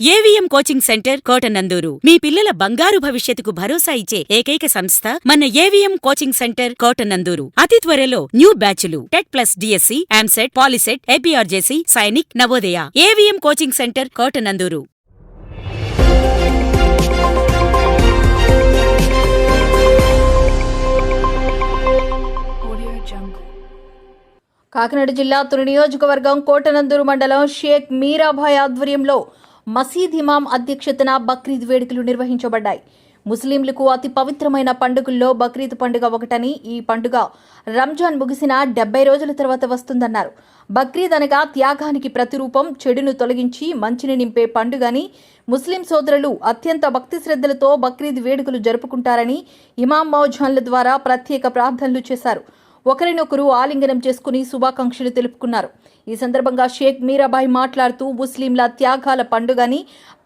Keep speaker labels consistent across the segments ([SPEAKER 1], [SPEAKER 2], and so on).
[SPEAKER 1] AVM coaching centre Kotananduru. మీ పిల్లల బంగారు భవిష్యత్తుకు భరోసా ఇచ్చే ఏకైక సంస్థ మన ఏవిఎం కోచింగ్ సెంటర్ కోటనందూరు. అతి త్వరలో న్యూ బ్యాచ్లు TET plus DSC EAMCET POLYCET APRJC Sainik Navodaya. AVM coaching
[SPEAKER 2] centre Kotananduru.
[SPEAKER 3] Kakinada జిల్లా తుని నియోజకవర్గం కోటనందూరు మండలం షేక్ మీరాభాయ్ ఆధ్వర్యంలో మసీద్ ఇమాం అధ్యక్షతన బక్రీద్ వేడుకలు నిర్వహించబడ్డాయి. ముస్లింలకు అతి పవిత్రమైన పండుగల్లో బక్రీద్ పండుగ ఒకటని ఈ పండుగ రంజాన్ ముగిసిన డెబ్బై రోజుల తర్వాత వస్తుందన్నారు. బక్రీద్ అనగా త్యాగానికి ప్రతిరూపం చెడును తొలగించి మంచిని నింపే పండుగని ముస్లిం సోదరులు అత్యంత భక్తి శ్రద్ధలతో బక్రీద్ వేడుకలు జరుపుకుంటారని ఇమాం మౌజాన్ల ద్వారా ప్రత్యేక ప్రార్థనలు చేశారు. ఒకరినొకరు ఆలింగనం చేసుకుని శుభాకాంక్షలు తెలుపుకున్నారు. ఈ సందర్భంగా షేక్ మీరాబాయి మాట్లాడుతూ ముస్లింల త్యాగాల పండుగని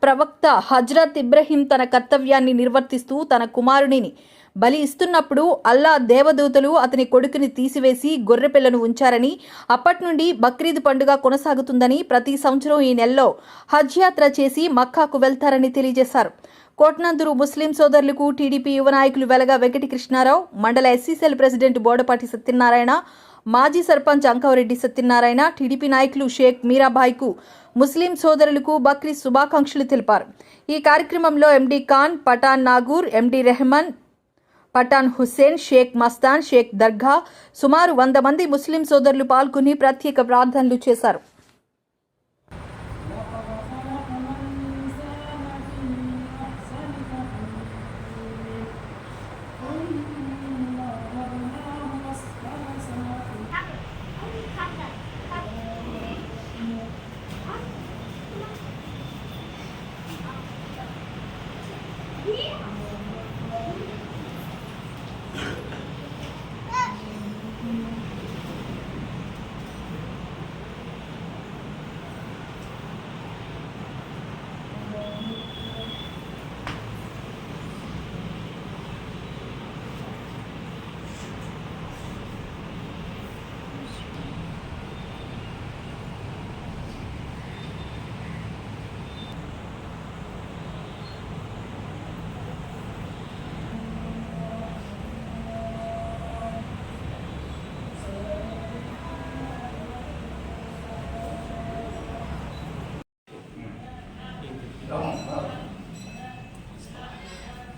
[SPEAKER 3] ప్రవక్త హజ్రత్ ఇబ్రహీం తన కర్తవ్యాన్ని నిర్వర్తిస్తూ తన కుమారునిని బలి ఇస్తున్నప్పుడు అల్లా దేవదూతలు అతని కొడుకుని తీసివేసి గొర్రెపిల్లను ఉంచారని అప్పటి నుండి బక్రీద్ పండుగ కొనసాగుతుందని ప్రతి సంవత్సరం ఈ నెలలో హజ్ యాత్ర చేసి మక్కాకు వెళ్తారని తెలియజేశారు. కోట్నందూరు ముస్లిం సోదరులకు టీడీపీ యువ నాయకులు వెలగా వెంకట కృష్ణారావు మండల ఎస్సీసీఎల్ ప్రెసిడెంట్ బోడపాటి సత్యనారాయణ మాజీ సర్పంచ్ అంకవరెడ్డి సత్యనారాయణ టీడీపీ నాయకులు షేక్ మీరాబాయ్కు ముస్లిం సోదరులకు బక్రీద్ శుభాకాంక్షలు తెలిపారు. ఈ కార్యక్రమంలో ఎండీ ఖాన్ పఠాన్ నాగూర్ ఎండీ రెహమాన్ పఠాన్ హుస్సేన్ షేక్ మస్తాన్ షేక్ దర్గా సుమారు వంద మంది ముస్లిం సోదరులు పాల్గొని ప్రత్యేక ప్రార్థనలు చేశారు.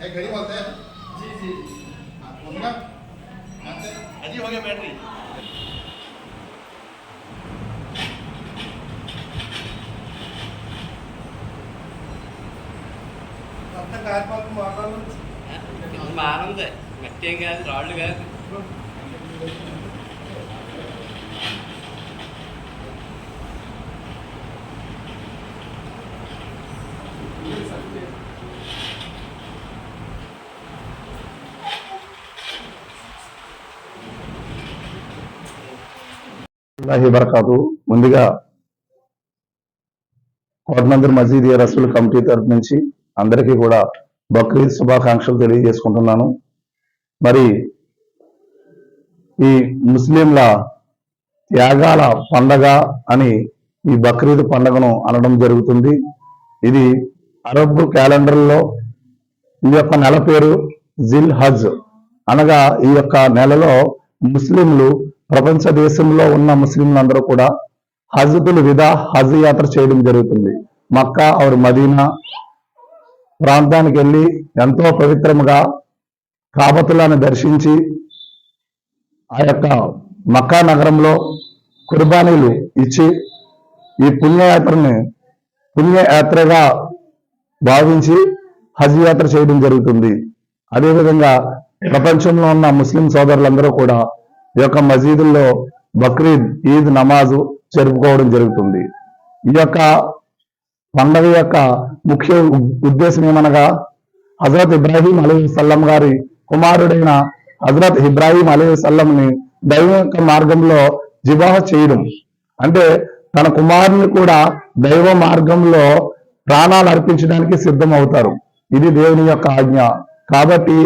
[SPEAKER 4] है घड़ी बोलते हैं जी जी हाँ बोलना अजी हो गया बैटरी अपने कार पर मारना
[SPEAKER 5] మారందే మట్టి ఏం కాదు రాళ్ళు కాదు
[SPEAKER 6] అల్లాహి బరకాతు ముందుగా కోటనందర్ మజీద్ రసూల్ కమిటీ తరఫు నుంచి అందరికీ కూడా బక్రీద్ శుభాకాంక్షలు తెలియజేసుకుంటున్నాను. మరి ఈ ముస్లింల త్యాగాల పండగ అని ఈ బక్రీద్ పండగను అనడం జరుగుతుంది. ఇది అరబ్ క్యాలెండర్లో ఈ యొక్క నెల పేరు జిల్ హజ్ అనగా ఈ యొక్క నెలలో ముస్లింలు ప్రపంచ దేశంలో ఉన్న ముస్లింలందరూ కూడా హజతులు విదా హజ్ యాత్ర చేయడం జరుగుతుంది. మక్కా ఆవిడ మదీనా ప్రాంతానికి వెళ్ళి ఎంతో పవిత్రముగా కాబతులను దర్శించి ఆ యొక్క మక్కా నగరంలో కుర్బానీలు ఇచ్చి ఈ పుణ్యయాత్రని పుణ్యయాత్రగా భావించి హజ్ యాత్ర చేయడం జరుగుతుంది. అదేవిధంగా ప్రపంచంలో ఉన్న ముస్లిం సోదరులందరూ కూడా యొక్క మసీదుల్లో బక్రీద్ ఈద్ నమాజు జరుపుకోవడం జరుగుతుంది. ఈ యొక్క పండగ యొక్క ముఖ్య ఉద్దేశం ఏమనగా హజరత్ ఇబ్రాహీం అలీ సల్లం గారి కుమారుడైన హజరత్ ఇబ్రాహీం అలీ సల్లంని దైవ యొక్క మార్గంలో జిబాహ చేయడం. అంటే తన కుమారుని కూడా దైవ మార్గంలో ప్రాణాలు అర్పించడానికి సిద్ధం అవుతారు ఇది దేవుని యొక్క ఆజ్ఞ. కాబట్టి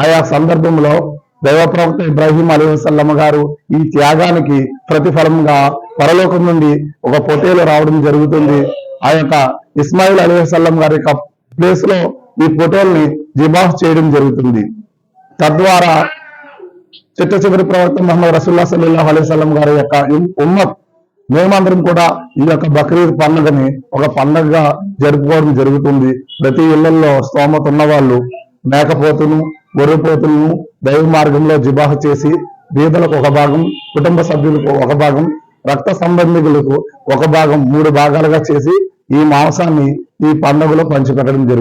[SPEAKER 6] ఆయా సందర్భంలో దైవ ప్రవక్త ఇబ్రాహీం అలీ వసల్లమ్మ గారు ఈ త్యాగానికి ప్రతిఫలంగా పరలోకం నుండి ఒక పొటేలు రావడం జరుగుతుంది. ఆ యొక్క ఇస్మాయిల్ అలీసల్లం గారి యొక్క ప్లేస్లో ఈ ఫోటోల్ని జిబాహ్ చేయడం జరుగుతుంది. తద్వారా చిట్ట చివరి ప్రవక్త మహమ్మద్ రసూల్లా సల్లాహ్ అలైవల్లం గారి యొక్క ఉమ్మత్ మేమందరం కూడా ఈ యొక్క బక్రీద్ పండుగని ఒక పండగగా జరుపుకోవడం జరుగుతుంది. ప్రతి ఇళ్ళలో స్తోమత ఉన్న వాళ్ళు మేకపోతును గొర్రెపోతులను దైవ మార్గంలో జిబాహ చేసి బీదలకు ఒక భాగం కుటుంబ సభ్యులకు ఒక భాగం రక్త సంబంధికులకు ఒక భాగం మూడు భాగాలుగా చేసి ఈ మాంసాన్ని ఈ పండుగలో పంచిపెట్టడం జరుగుతుంది.